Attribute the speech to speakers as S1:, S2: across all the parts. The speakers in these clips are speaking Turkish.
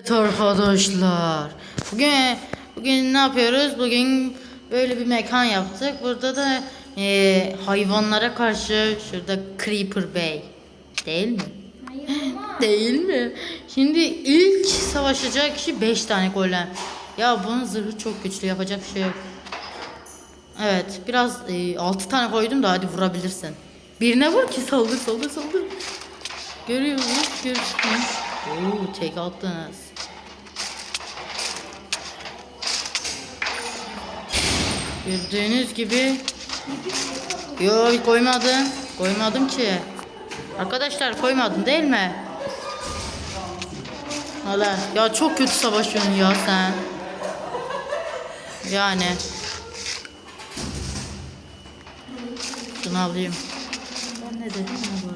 S1: Evet arkadaşlar. Bugün bugün ne yapıyoruz? Bugün böyle bir mekan yaptık. Burada da e, hayvanlara karşı şurada Creeper Bey. Değil mi? Değil mi? Şimdi ilk savaşacak kişi 5 tane golem. Ya bunun zırhı çok güçlü yapacak şey yok. Evet biraz 6 tane koydum da hadi vurabilirsin. Birine vur ki saldır saldır saldır. Görüyoruz görüyorsunuz. Oo tek attınız. Gördüğünüz gibi Yok koymadım. Koymadım ki. Arkadaşlar koymadın değil mi? Hala ya çok kötü savaşıyorsun ya sen. Yani. Şunu alayım. Ben ne dedim ya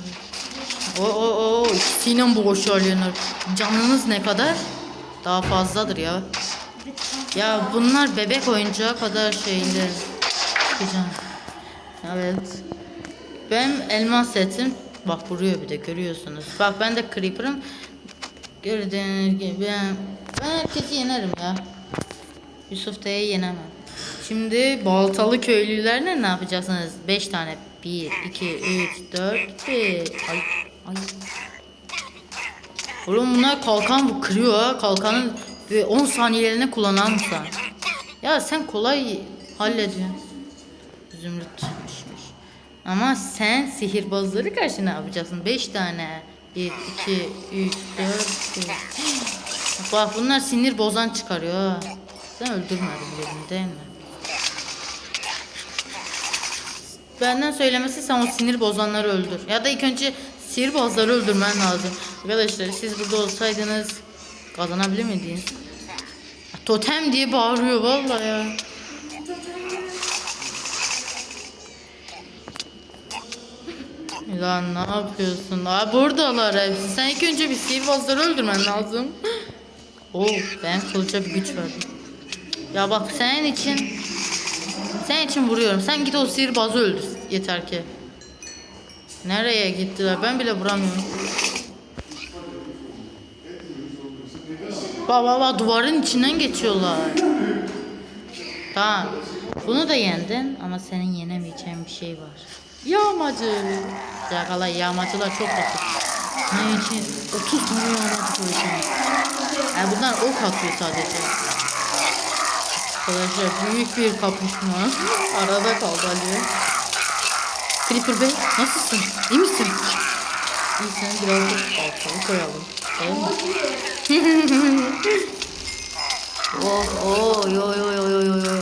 S1: bu? O o o ikisiyle boğuşuyorlar. Canınız ne kadar? Daha fazladır ya. Ya bunlar bebek oyuncağı kadar şeyler. Güzel. Evet. Benim elmas setim bak vuruyor bir de görüyorsunuz. Bak ben de creeper'ım. Gördüğünüz gibi ben, ben herkesi yenerim ya. Yusuf D'yi yenemem. Şimdi baltalı köylülerle ne yapacaksınız? 5 tane. 1, 2, 3, 4, 5. Ay, ay. Oğlum bunlar kalkan kırıyor ha. Kalkanın bir 10 saniyeliğine kullanan mısın? Ya sen kolay hallediyorsun. Zümrüt. Ama sen sihirbazları karşı ne yapacaksın? 5 tane. 1, 2, 3, 4, 5. Bak bunlar sinir bozan çıkarıyor. Sen öldürmedin birini değil mi? Benden söylemesi sen o sinir bozanları öldür. Ya da ilk önce sihirbazları öldürmen lazım. Arkadaşlar siz burada olsaydınız kazanabilir miydiniz? Totem diye bağırıyor vallahi ya. Lan ne yapıyorsun? Aa buradalar hepsi. Sen ilk önce bir sihirbazları öldürmen lazım. Oo ben kılıca bir güç verdim. Ya bak senin için senin için vuruyorum. Sen git o sihirbazı öldür yeter ki. Nereye gittiler? Ben bile vuramıyorum. Baba baba duvarın içinden geçiyorlar. Tamam. Bunu da yendin ama senin yenemeyeceğin bir şey var. Yağmacı. Yakala yağmacılar çok basit. Ne için? 30 tane yağmacı koyacağım. Yani bunlar ok atıyor sadece. Arkadaşlar büyük bir kapışma. Arada kaldı Ali. Creeper Bey nasılsın? İyi misin? İyisin biraz da baltalı koyalım. Değil mi? Oh oh yo yo yo yo yo yo.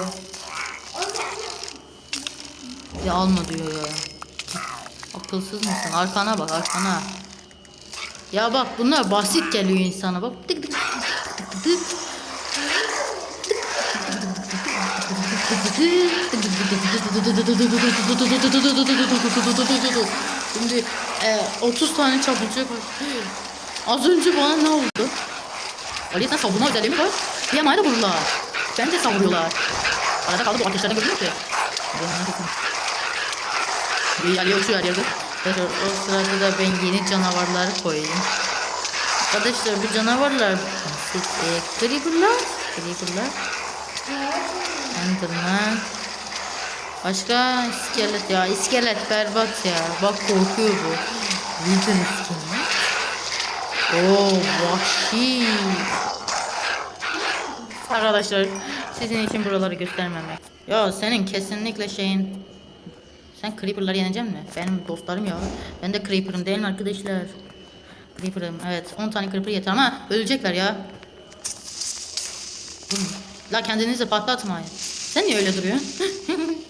S1: Ya alma diyor ya. Akılsız mısın? Arkana bak arkana. Ya bak bunlar basit geliyor insana bak. Tık tık tık tık. Şimdi e, 30 tane çabucak var. Az önce bana ne oldu? Ali sen savunma özelliği mi var? Bir yamayı da vururlar. Beni de savuruyorlar. Arada kaldı bu ateşlerden görünüyor ki. Bir Ali'ye uçuyor her yerde. Evet, o sırada da ben yeni canavarları koyayım. Arkadaşlar bu canavarlar. E, creeper'lar. Creeper'lar. Enderman. Başka iskelet ya. iskelet berbat ya. Bak korkuyor bu. Wither iskelet. Oo vahşi. Arkadaşlar sizin için buraları göstermemek. Ya senin kesinlikle şeyin sen Creeper'ları yenecek mi? Benim dostlarım ya. Ben de Creeper'ım değil arkadaşlar? Creeper'ım evet 10 tane Creeper yeter ama ölecekler ya. La kendinizi patlatmayın. Sen niye öyle duruyorsun?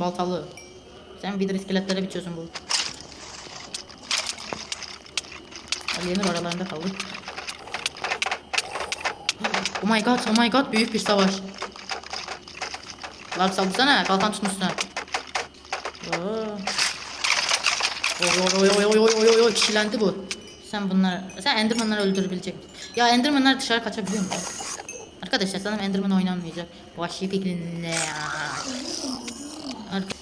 S1: Baltalı. Sen bir iskeletlere biçiyorsun bu. Aliyenin aralarında kaldı. Oh my god, oh my god büyük bir savaş. Lan saldırsana kalkan tutun üstüne. Oy oy oy oy oy oy oy kişilendi bu. Sen bunlar, sen Enderman'ları öldürebilecek? Ya Enderman'lar dışarı kaçabiliyor mu? Arkadaşlar sanırım Enderman oynanmayacak. Vahşi Piglin'le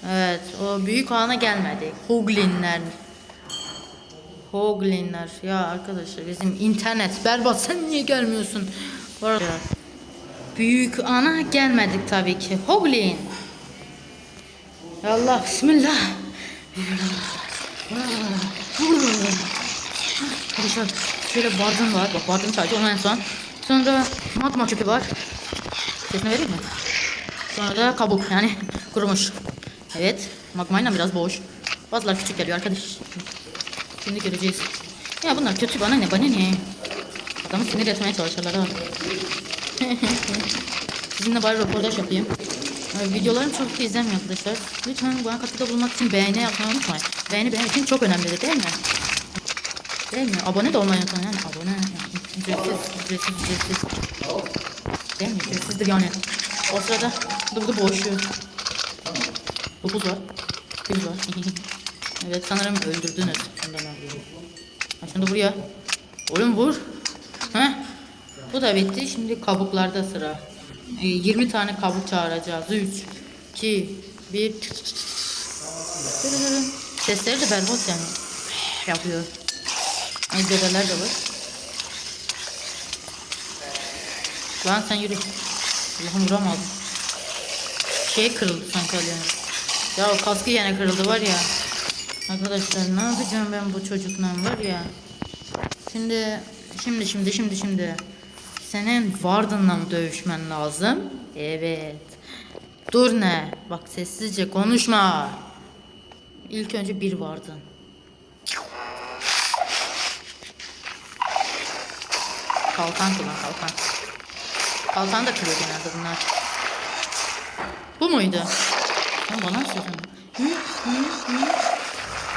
S1: Evet o büyük ana gelmedi. Huglinler. Hoglinler. Ya arkadaşlar bizim internet berbat. Sen niye gelmiyorsun? Bu arada büyük ana gelmedik tabii ki. Hoglin. Allah bismillah. Arkadaşlar şöyle bardım var. Bak bardım sadece onu en son. Sonra magma çöpü var. Sesini vereyim mi? Sonra da kabuk yani kurumuş. Evet magmayla biraz boş. Bazılar küçük geliyor arkadaş. Şimdi göreceğiz. Ya bunlar kötü bana ne bana ne. Adamı sinir etmeye çalışırlar ha. Sizinle bari röportaj yapayım. Videolarım çok izlenmiyor arkadaşlar. Lütfen bana katkıda bulunmak için beğeni yapmayı unutmayın. Beğeni benim için çok önemlidir değil mi? Değil mi? Abone de olmayı. Yani abone ücretsiz, ücretsiz, ücretsiz. Değil mi? Ücretsizdir yani. O sırada durdu boğuşuyor. Dokuz var. Bir var. evet sanırım öldürdünüz. Şundan buraya. Oğlum vur. Heh. Bu da bitti. Şimdi kabuklarda sıra. Ee, 20 tane kabuk çağıracağız. 3, 2, 1. Sesleri de berbat yani. Yapıyor. Dedeler de var. Lan sen yürü. Allah'ım vuramadım. Şey kırıldı sanki Ali'nin. Ya o kaskı yine kırıldı var ya. Arkadaşlar ne yapacağım ben bu çocukla var ya. Şimdi şimdi şimdi şimdi şimdi. Senin Vardın'la mı dövüşmen lazım? Evet. Dur ne? Bak sessizce konuşma. İlk önce bir Vardın. Kalkan kullan kalkan. Kalkan da kırıyor genelde bunlar. Bu muydu? Lan bana hı.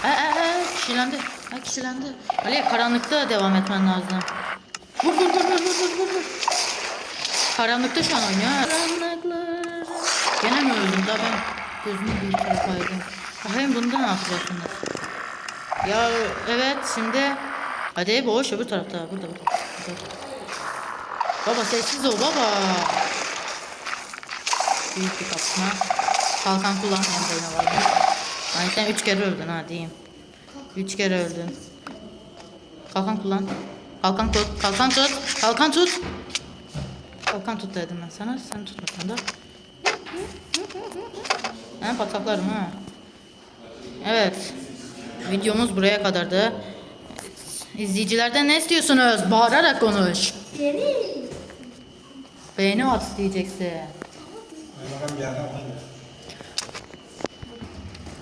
S1: Ee, ee, ee, kişilendi. Ha, kişilendi. Ali karanlıkta devam etmen lazım. Vur vur vur vur vur vur vur. Karanlıkta şu an oynuyor. Karanlıklar. Gene mi öldüm? Daha ben gözümü bir kaydım. Bakayım bunda ne yapacaksınız? Ya evet şimdi hadi boş öbür tarafta burada burada. burada. Baba sessiz ol baba. Büyük bir kapma. Kalkan kullanmayan boyuna var. Sen üç kere öldün ha diyeyim. Üç kere öldün. Kalkan kullan. Kalkan tut. Kalkan tut. Kalkan tut. Kalkan tut dedim ben sana. Sen tutmasan da. Ben pataklarım ha. Evet. Videomuz buraya kadardı. İzleyicilerden ne istiyorsunuz? Bağırarak konuş.
S2: Geri.
S1: Beğeni at diyeceksin.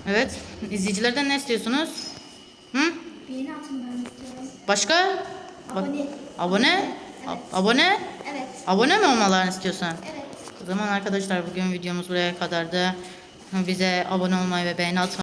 S1: Evet. İzleyicilerden ne istiyorsunuz? Hı?
S2: Beğeni atın ben istiyorum.
S1: Başka?
S2: Abone.
S1: Abone? A- abone?
S2: Evet.
S1: Abone mi olmalarını istiyorsun?
S2: Evet.
S1: O zaman arkadaşlar bugün videomuz buraya kadardı. Bize abone olmayı ve beğeni atmayı